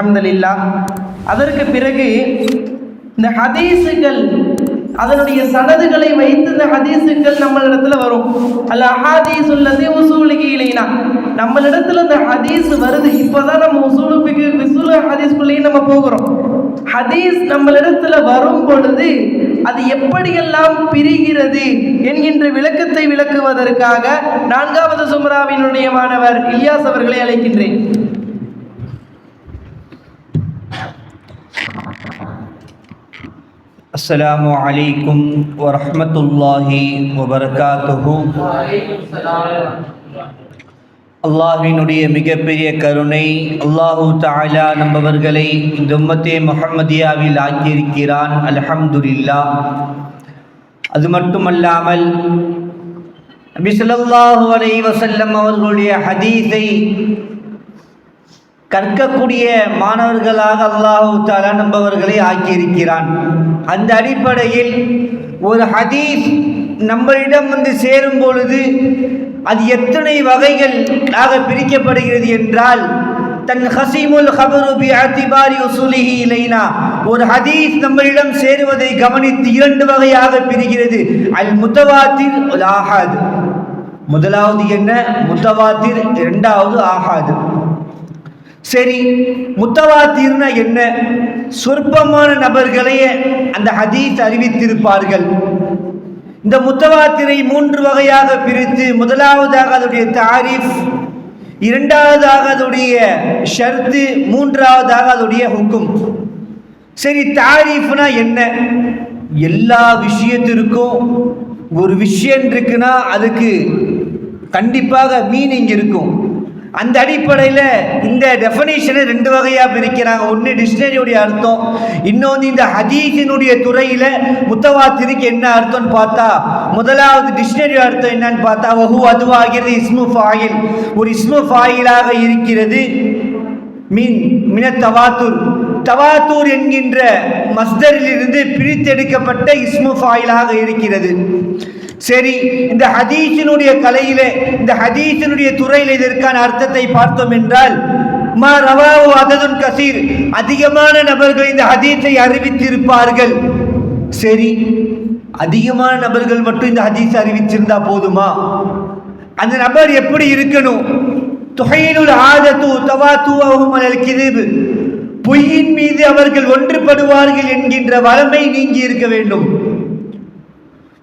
அலமதுல்லா அதற்கு பிறகு இந்த ஹதீஸுகள் அதனுடைய சனதுகளை வைத்து இந்த ஹதீஸுகள் நம்மளிடத்துல வரும். அல்ல அஹாதீஸ் உள்ளது உசூலுக்கு இலைனா. நம்மளிடத்துல இந்த ஹதீஸ் வருது. இப்போதான் நம்ம உசூலுக்கு விசுலு ஹதீஸ்குள்ளேயும் நம்ம போகிறோம். ஹதீஸ் நம்மளிடத்துல வரும் பொழுது அது எப்படியெல்லாம் பிரிகிறது என்கின்ற விளக்கத்தை விளக்குவதற்காக நான்காவது சுமராவினுடைய மாணவர் இலியாஸ் அவர்களை அழைக்கின்றேன். السلام عليكم ورحمة الله وبركاته அல்லாஹ்வினுடைய மிகப்பெரிய கருணை அல்லாஹு தாலா நம்பவர்களை இந்த உம்மத்தே முஹம்மதியாவில் ஆக்கியிருக்கிறான் அல்ஹம்துலில்லா அது மட்டுமல்லாமல் நபி ஸல்லல்லாஹு அலைஹி வஸல்லம் அவர்களுடைய ஹதீஸை கற்கக்கூடிய மாணவர்களாக அல்லாஹு தாலா நம்பவர்களை ஆக்கியிருக்கிறான். அந்த அடிப்படையில் ஒரு ஹதீஸ் நம்மளிடம் வந்து சேரும் பொழுது அது எத்தனை வகைகள் ஆக பிரிக்கப்படுகிறது என்றால் தன் ஹசீமுல் ஹபரு பி அத்திபாரி உசுலிஹி இலைனா ஒரு ஹதீஸ் நம்மளிடம் சேருவதை கவனித்து இரண்டு வகையாக பிரிகிறது. அல் முத்தவாத்தில் ஒரு ஆகாது முதலாவது என்ன? முத்தவாத்தில் இரண்டாவது ஆகாது சரி முத்தவாத்தீர்னா என்ன? சொற்பமான நபர்களையே அந்த ஹதீஸ் அறிவித்திருப்பார்கள். இந்த முத்தவாத்திரை மூன்று வகையாக பிரித்து முதலாவதாக அதனுடைய தாரிஃப் இரண்டாவதாக அதனுடைய ஷர்த்து மூன்றாவதாக அதனுடைய ஹுக்கும். சரி தாரீஃப்னா என்ன? எல்லா விஷயத்திற்கும் ஒரு விஷயம் இருக்குன்னா அதுக்கு கண்டிப்பாக மீனிங் இருக்கும். அந்த அடிப்படையில் இந்த டெஃபனேஷனை ரெண்டு வகையாக பிரிக்கிறாங்க. ஒன்று டிக்ஷனரியுடைய அர்த்தம் இன்னொன்று இந்த ஹதீஸினுடைய துறையில் முத்தவாத்திற்கு என்ன அர்த்தம்னு பார்த்தா முதலாவது டிக்ஷனரி அர்த்தம் என்னன்னு பார்த்தா வஹு அதுவாகிறது இஸ்மு ஃபாயில். ஒரு இஸ்மு ஃபாயிலாக இருக்கிறது மீன் மின தவாத்தூர். தவாத்தூர் என்கின்ற மஸ்தரிலிருந்து பிரித்தெடுக்கப்பட்ட இஸ்மு ஃபாயிலாக இருக்கிறது. சரி இந்த ஹதீஸினுடைய கலையிலே இந்த ஹதீஸினுடைய துறையில் இதற்கான அர்த்தத்தை பார்த்தோம் என்றால் மா ரவாவு அததுன் கசீர் அதிகமான நபர்கள் இந்த ஹதீஸை அறிவித்திருப்பார்கள். சரி அதிகமான நபர்கள் மட்டும் இந்த ஹதீஸ் அறிவிச்சிருந்தா போதுமா? அந்த நபர் எப்படி இருக்கணும்? துகையினுள் ஆதத்து தவாத்துவகும் அலல் கிதிபு. பொய்யின் மீது அவர்கள் ஒன்றுபடுவார்கள் என்கின்ற வளமை நீங்கி இருக்க வேண்டும்.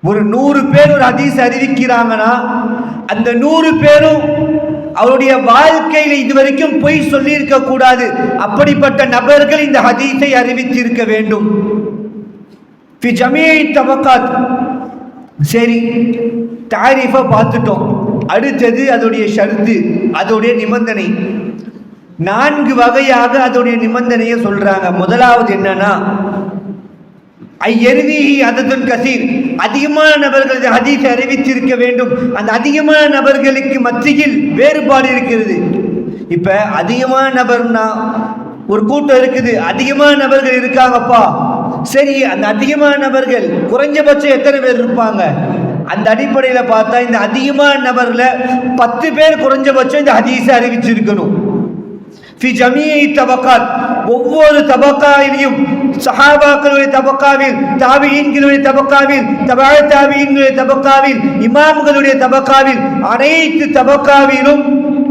ஒரு நூறு பேர் ஒரு ஹதீஸ் அறிவிக்கிறாங்கன்னா அந்த நூறு பேரும் அவருடைய வாழ்க்கையில் இதுவரைக்கும் பொய் சொல்லியிருக்க கூடாது. அப்படிப்பட்ட நபர்கள் இந்த ஹதீஸை அறிவித்திருக்க வேண்டும். ஃபி ஜமீஇ தபக்காத் சரி தாரிஃபை பார்த்துட்டோம். அடுத்தது அதோடைய ஷர்த்து அதோடைய நிபந்தனை. நான்கு வகையாக அதோடைய நிபந்தனையை சொல்றாங்க. முதலாவது என்னன்னா ஐயருவிஹி அததுன் கசீர். அதிகமான நபர்கள் இந்த அறிவித்திருக்க வேண்டும். அந்த அதிகமான நபர்களுக்கு மத்தியில் வேறுபாடு இருக்கிறது. இப்போ அதிகமான நபர்னா ஒரு கூட்டம் இருக்குது. அதிகமான நபர்கள் இருக்காங்கப்பா. சரி அந்த அதிகமான நபர்கள் குறைஞ்சபட்சம் எத்தனை பேர் இருப்பாங்க? அந்த அடிப்படையில் பார்த்தா இந்த அதிகமான நபரில் பத்து பேர் குறைஞ்சபட்சம் இந்த ஹதீஸை அறிவிச்சிருக்கணும். ஃபி ஜமீ தபக்காத் ஒவ்வொரு தபக்காயிலையும் சஹாபாக்களுடைய தபக்காவில் தாபியின்களுடைய தபக்காவில் தபா தாபியின்களுடைய தபக்காவில் இமாம்களுடைய தபக்காவில் அனைத்து தபக்காவிலும்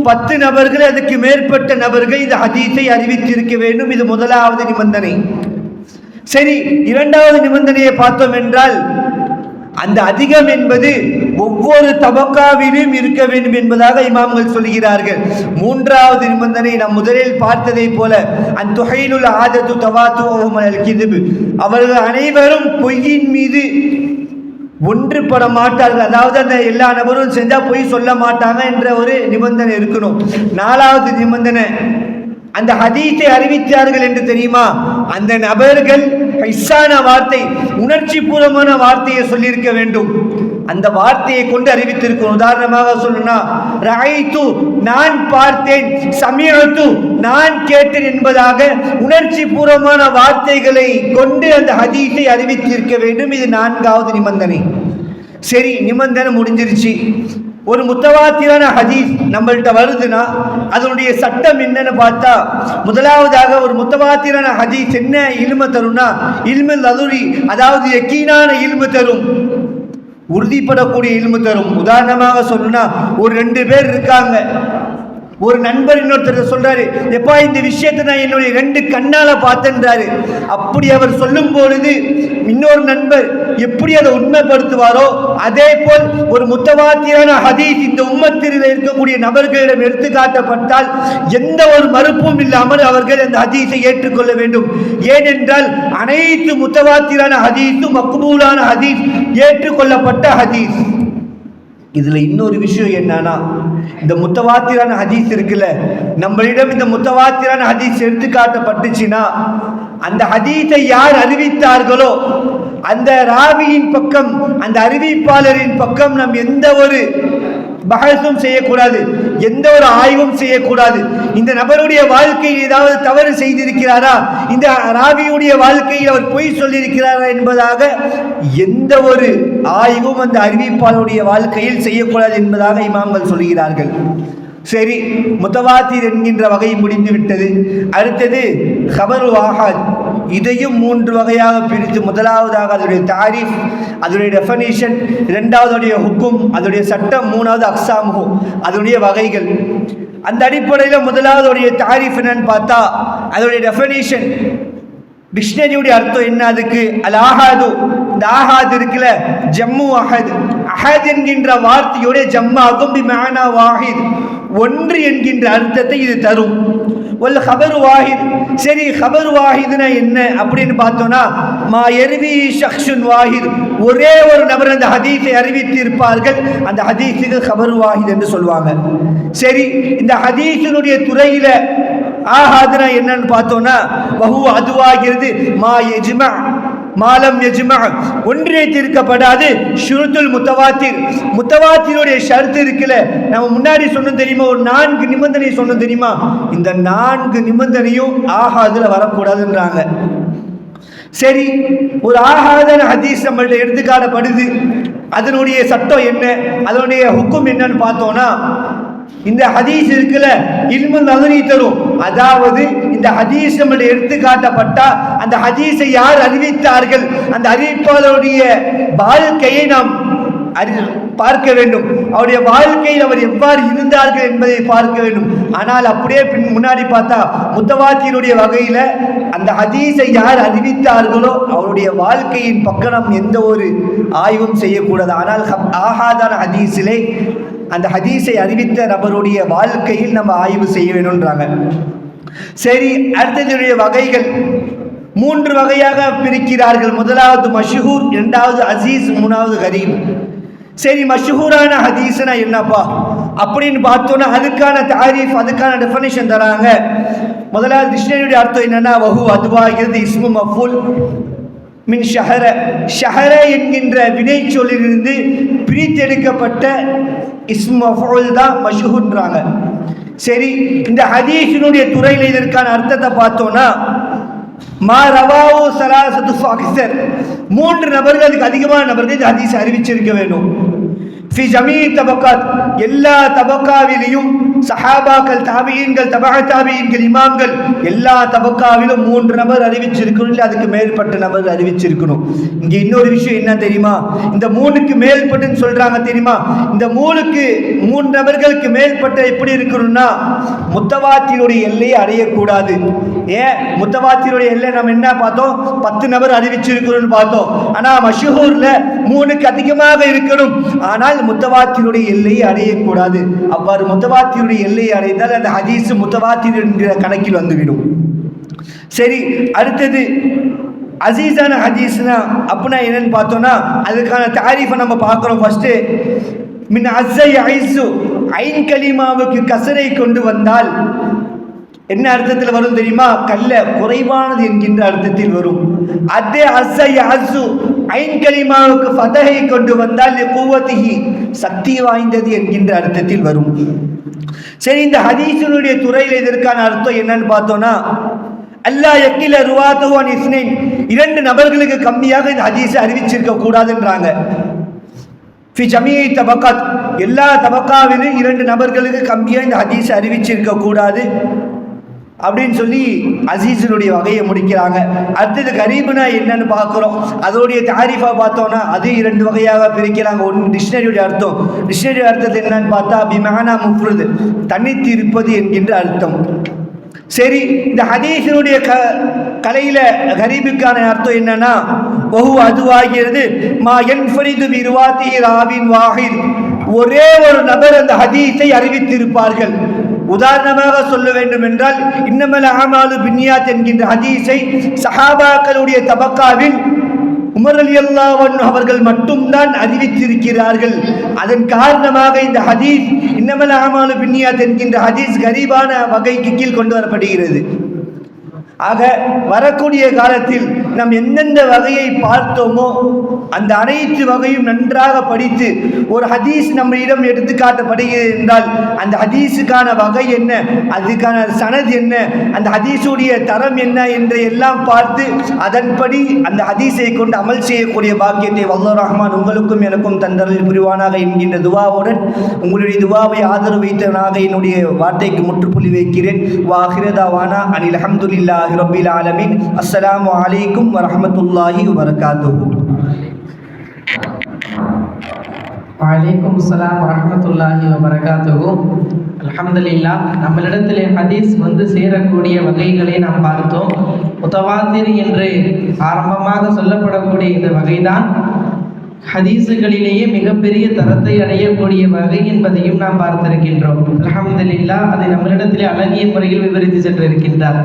பத்து நபர்கள் அதுக்கு மேற்பட்ட நபர்கள் இந்த ஹதீஸை அறிவித்திருக்க வேண்டும். இது முதலாவது நிபந்தனை. சரி இரண்டாவது நிபந்தனையை பார்த்தோம் என்றால் அந்த அதிகம் என்பது ஒவ்வொரு தபக்காவிலும் இருக்க வேண்டும் என்பதாக இமாம்கள் சொல்கிறார்கள். மூன்றாவது நிபந்தனை நாம் முதலில் பார்த்ததை போல அந்த தொகையிலுள்ள ஆதத்து தவாத்து கிதுபு. அவர்கள் அனைவரும் பொய்யின் மீது ஒன்றுபட மாட்டார்கள் அதாவது அந்த எல்லா நபரும் செஞ்சா பொய் சொல்ல மாட்டாங்க என்ற ஒரு நிபந்தனை இருக்கணும். நாலாவது நிபந்தனை அந்த ஹதீத்தை அறிவித்தார்கள் என்று தெரியுமா? அந்த நபர்கள் ஹைஸான வார்த்தை உணர்ச்சி பூர்வமான வார்த்தையை சொல்லியிருக்க வேண்டும். அந்த வார்த்தையை கொண்டு அறிவித்திருக்கும். உதாரணமாக சொல்லணும்னா ராய்த்து நான் பார்த்தேன் சமீபத்து நான் கேட்டேன் என்பதாக உணர்ச்சி பூர்வமான வார்த்தைகளை கொண்டு அந்த ஹதீஸை அறிவித்திருக்க வேண்டும். இது நான்காவது நிபந்தனை. சரி நிபந்தனை முடிஞ்சிருச்சு. ஒரு முத்தவாத்திரான ஹதீஸ் நம்மள்கிட்ட வருதுன்னா அதனுடைய சட்டம் என்னன்னு பார்த்தா முதலாவதாக ஒரு முத்தவாத்திரான ஹதீஸ் என்ன இல்ம தரும்னா இல்மு லதுரி அதாவது எக்கீனான இல்மு தரும். உறுதிப்படக்கூடிய இல்மு தரும். உதாரணமாக சொல்லணும்னா ஒரு ரெண்டு பேர் இருக்காங்க. ஒரு நண்பர் இன்னொருத்தர் சொல்றாரு எப்பா இந்த விஷயத்தை நான் என்னுடைய ரெண்டு கண்ணால பார்த்தேன்றாரு. அப்படி அவர் சொல்லும் பொழுது இன்னொரு நண்பர் எப்படி அதை உண்மைப்படுத்துவாரோ அதே போல் ஒரு முத்தவாத்தியான ஹதீஸ் இந்த உம்மத்திரில் இருக்கக்கூடிய நபர்களிடம் எடுத்து காட்டப்பட்டால் எந்த ஒரு மறுப்பும் இல்லாமல் அவர்கள் அந்த ஹதீஸை ஏற்றுக்கொள்ள வேண்டும். ஏனென்றால் அனைத்து முத்தவாத்திரான ஹதீஸும் மக்பூலான ஹதீஸ் ஏற்றுக்கொள்ளப்பட்ட ஹதீஸ். இதில் இன்னொரு விஷயம் என்னன்னா இந்த முத்தவாத்திரான ஹதீஸ் இருக்குல்ல நம்மளிடம் இந்த முத்தவாத்திரான ஹதீஸ் எடுத்து காட்டப்பட்டுச்சுன்னா அந்த ஹதீஸை யார் அறிவித்தார்களோ அந்த ராவியின் பக்கம் அந்த அறிவிப்பாளரின் பக்கம் நாம் எந்த ஒரு பகசும் செய்யக்கூடாது. எந்த ஒரு ஆய்வும் செய்யக்கூடாது. இந்த நபருடைய வாழ்க்கையில் ஏதாவது தவறு செய்திருக்கிறாரா? இந்த ராவியுடைய வாழ்க்கையில் அவர் பொய் சொல்லியிருக்கிறாரா என்பதாக எந்த ஒரு ஆய்வும் அந்த அறிவிப்பாளருடைய வாழ்க்கையில் செய்யக்கூடாது என்பதாக இமாம்கள் சொல்கிறார்கள். சரி முத்தவாத்தீர் என்கின்ற வகை முடிந்து விட்டது அடுத்தது ஹபரு ஆகாத் இதையும் மூன்று வகையாக பிரித்து முதலாவதாக அதனுடைய தாரிஃப் அதனுடைய டெஃபனேஷன் இரண்டாவதுடைய ஹுக்கும் அதனுடைய சட்டம் மூணாவது அக்சாமு அதனுடைய வகைகள். அந்த அடிப்படையில் முதலாவதுடைய தாரிஃப் என்னன்னு பார்த்தா அதனுடைய டெஃபனேஷன் டிக்ஷனரியுடைய அர்த்தம் என்ன அதுக்கு? அல் ஆஹாது ஆஹாது இருக்குல்ல ஜம்மு அஹத். அஹத் என்கின்ற வார்த்தையுடைய ஜம்மாகும் பி மேனா வாஹித். ஒன்று என்கின்ற அர்த்தத்தை இது தரும். ஒல் ஹபர் வாஹித். சரி ஹபர் வாஹிதுனா என்ன அப்படின்னு பார்த்தோம்னா மா எருவி ஷக்ஷுன் வாஹித். ஒரே ஒரு நபர் அந்த ஹதீஸை அறிவித்திருப்பார்கள். அந்த ஹதீஸுக்கு ஹபர் வாஹித் என்று சொல்லுவாங்க. சரி இந்த ஹதீஸினுடைய துறையில ஆஹாதுனா என்னன்னு பார்த்தோம்னா பஹு அதுவாகிறது மா எஜ்மா மாலம் எஜ்மா ஒன்றிணைத்திருக்கப்படாது ஷுருத்துல் முத்தவாத்திர். முத்தவாத்தியுடைய ஷர்த்து இருக்குல்ல நம்ம முன்னாடி சொன்னோம் தெரியுமா? ஒரு நான்கு நிபந்தனை சொன்னோம் தெரியுமா? இந்த நான்கு நிபந்தனையும் ஆகாதுல வரக்கூடாதுன்றாங்க. சரி ஒரு ஆகாதன ஹதீஸ் நம்மள்ட்ட எடுத்துக்காட்டப்படுது அதனுடைய சட்டம் என்ன? அதனுடைய ஹுக்கும் என்னன்னு பார்த்தோம்னா இந்த ஹதீஸ் இருக்குல்ல இல்மு நகரி தரும். அதாவது இந்த ஹதீஸ் நம்மளுடைய எடுத்து காட்டப்பட்டா அந்த ஹதீஸை யார் அறிவித்தார்கள்? அந்த அறிவிப்பாளருடைய வாழ்க்கையை நாம் அறி பார்க்க வேண்டும். அவருடைய வாழ்க்கையில் அவர் எவ்வாறு இருந்தார்கள் என்பதை பார்க்க வேண்டும். ஆனால் அப்படியே பின் முன்னாடி பார்த்தா முத்தவாத்தியினுடைய வகையில் அந்த ஹதீஸை யார் அறிவித்தார்களோ அவருடைய வாழ்க்கையின் பக்கம் எந்த ஒரு ஆய்வும் செய்யக்கூடாது. ஆனால் ஹப்- ஆகாதான ஹதீஸிலே அந்த ஹதீஸை அறிவித்த நபருடைய வாழ்க்கையில் நம்ம ஆய்வு செய்ய வேணுன்றாங்க சரி அடுத்ததுடைய வகைகள். மூன்று வகையாக பிரிக்கிறார்கள். முதலாவது மஷ்ஹூர் இரண்டாவது அசீஸ் மூணாவது ஹரீம் சரி மஷ்ஹூரான ஹதீஸ்னா என்னப்பா? அப்படின்னு பார்த்தோன்னா அதுக்கான தாரீஃப் அதுக்கான டெஃபனேஷன் தராங்க. முதலாவது டிக்ஷனரியுடைய அர்த்தம் என்னன்னா வஹு அதுவாகிறது இஸ்மு மஃபூல் மின் ஷஹர. ஷஹர என்கின்ற வினை சொல்லிலிருந்து பிரித்தெடுக்கப்பட்ட இஸ்மஃபுல் தான் மஷூன்றாங்க சரி இந்த ஹதீஷினுடைய துறையில் இதற்கான அர்த்தத்தை பார்த்தோன்னா மா ரவாவோ சலாசத்து ஃபாக்சர் மூன்று நபர்களுக்கு அதிகமான நபர்கள் இந்த ஹதீஸ் அறிவிச்சிருக்க வேண்டும். ஃபி ஜமீ தபக்காத் எல்லா தபக்காவிலையும் சஹாபாக்கள் தாபியன்கள் தபா தாபியீன்கள் இமாம்கள் எல்லா தபக்காவிலும் மூன்று நபர் அறிவிச்சிருக்கணும் இல்லை அதுக்கு மேற்பட்ட நபர் அறிவிச்சிருக்கணும். இங்கே இன்னொரு விஷயம் என்ன தெரியுமா? இந்த மூணுக்கு மேல்பட்டுன்னு சொல்றாங்க தெரியுமா? இந்த மூணுக்கு மூன்று நபர்களுக்கு மேல்பட்ட எப்படி இருக்கணும்னா முத்தவாத்தினுடைய எல்லையை அடையக்கூடாது. ஏன்? முத்தவாத்தினுடைய எல்லை நம்ம என்ன பார்த்தோம்? பத்து நபர் அறிவிச்சிருக்கிறோம்னு பார்த்தோம். ஆனால் மஷூரில் மூணுக்கு அதிகமாக இருக்கணும். ஆனால் முத்தவாத்தினுடைய எல்லையை அடையக்கூடாது. அவ்வாறு முத்தவாத்தினுடைய எல்லையை அடைந்தால் அந்த ஹதீஸ் முத்தவாத்தின் என்கிற கணக்கில் வந்துவிடும். சரி அடுத்தது அசீஸான ஹதீஸ்னா அப்படின்னா என்னன்னு பார்த்தோம்னா அதுக்கான தாரீஃபை நம்ம பார்க்குறோம் ஃபர்ஸ்ட்டு மின் அஸ்ஸை ஐசு ஐன் கலிமாவுக்கு கசரை கொண்டு வந்தால் என்ன அர்த்தத்தில் வரும் தெரியுமா? கல்ல குறைவானது என்கின்ற அர்த்தத்தில் வரும். அதே அசை அசு ஐங்கலிமாவுக்கு ஃபதகை கொண்டு வந்தால் கூவத்திஹி சக்தி வாய்ந்தது என்கின்ற அர்த்தத்தில் வரும். சரி இந்த ஹதீசனுடைய துறையில் இதற்கான அர்த்தம் என்னன்னு பார்த்தோம்னா அல்லாஹ் எக்கில ருவாத்துவான் இஸ்னைன். இரண்டு நபர்களுக்கு கம்மியாக இந்த ஹதீஸை அறிவிச்சிருக்க கூடாதுன்றாங்க. ஃபி ஜமியை தபக்காத் எல்லா தபக்காவிலும் இரண்டு நபர்களுக்கு கம்மியாக இந்த ஹதீஸை அறிவிச்சிருக்க கூடாது. அப்படின்னு சொல்லி அசீஸினுடைய வகையை முடிக்கிறாங்க. அடுத்தது கரீபுனா என்னன்னு பார்க்குறோம். அதோடைய தாரிஃபா பார்த்தோம்னா அது இரண்டு வகையாக பிரிக்கிறாங்க. ஒன்று டிக்ஷனரியுடைய அர்த்தம். டிக்ஷனரி அர்த்தத்தை என்னன்னு பார்த்தா அபிமானா முஃப்ருது தனித்து இருப்பது என்கின்ற அர்த்தம். சரி இந்த ஹதீஸினுடைய க கலையில கரீபுக்கான அர்த்தம் என்னன்னா பகு அதுவாகிறது மா என்ஃபரிது விருவாத்தி ராவின் வாஹித். ஒரே ஒரு நபர் அந்த ஹதீஸை அறிவித்திருப்பார்கள். உதாரணமாக சொல்ல வேண்டும் என்றால் இன்னமல ஆமாலு பின்யாத் என்கின்ற ஹதீஸை சஹாபாக்களுடைய தபக்காவில் உமர் அலி அல்லாவன் அவர்கள் மட்டும்தான் அறிவித்திருக்கிறார்கள். அதன் காரணமாக இந்த ஹதீஸ் இன்னமல் ஆமாலு பின்யாத் என்கின்ற ஹதீஸ் கரீபான வகைக்கு கீழ் கொண்டு வரப்படுகிறது. ஆக வரக்கூடிய காலத்தில் நாம் எந்தெந்த வகையை பார்த்தோமோ அந்த அனைத்து வகையும் நன்றாக படித்து ஒரு ஹதீஸ் நம்மிடம் இடம் காட்டப்படுகிறது என்றால் அந்த ஹதீஸுக்கான வகை என்ன? அதுக்கான சனது என்ன? அந்த ஹதீஸுடைய தரம் என்ன என்று எல்லாம் பார்த்து அதன்படி அந்த ஹதீஸை கொண்டு அமல் செய்யக்கூடிய பாக்கியத்தை வல்லோ ரஹ்மான் உங்களுக்கும் எனக்கும் தந்தரில் புரிவானாக என்கின்ற துவாவுடன் உங்களுடைய துவாவை ஆதரவு வைத்தவனாக என்னுடைய வார்த்தைக்கு முற்றுப்புள்ளி வைக்கிறேன். வாஹிரதாவானா அனில் அஹமதுல்லாஹி ரபில் ஆலமீன். அஸ்ஸலாமு அலைக்கும் வரமத்துல்லாஹி வரகாத்து வலைக்கும் சலாம் வரமத்துல்லாஹி வபரகாத்துஹு. அலமதுல்லா நம்மளிடத்திலே ஹதீஸ் வந்து சேரக்கூடிய வகைகளை நாம் பார்த்தோம். முத்தவாத்திர் என்று ஆரம்பமாக சொல்லப்படக்கூடிய இந்த வகைதான். ஹதீஸுகளிலேயே மிகப்பெரிய தரத்தை அடையக்கூடிய வகை என்பதையும் நாம் பார்த்திருக்கின்றோம். அலமதுல்லா அதை நம்மளிடத்திலே அழகிய முறையில் விவரித்து சென்றிருக்கின்றார்.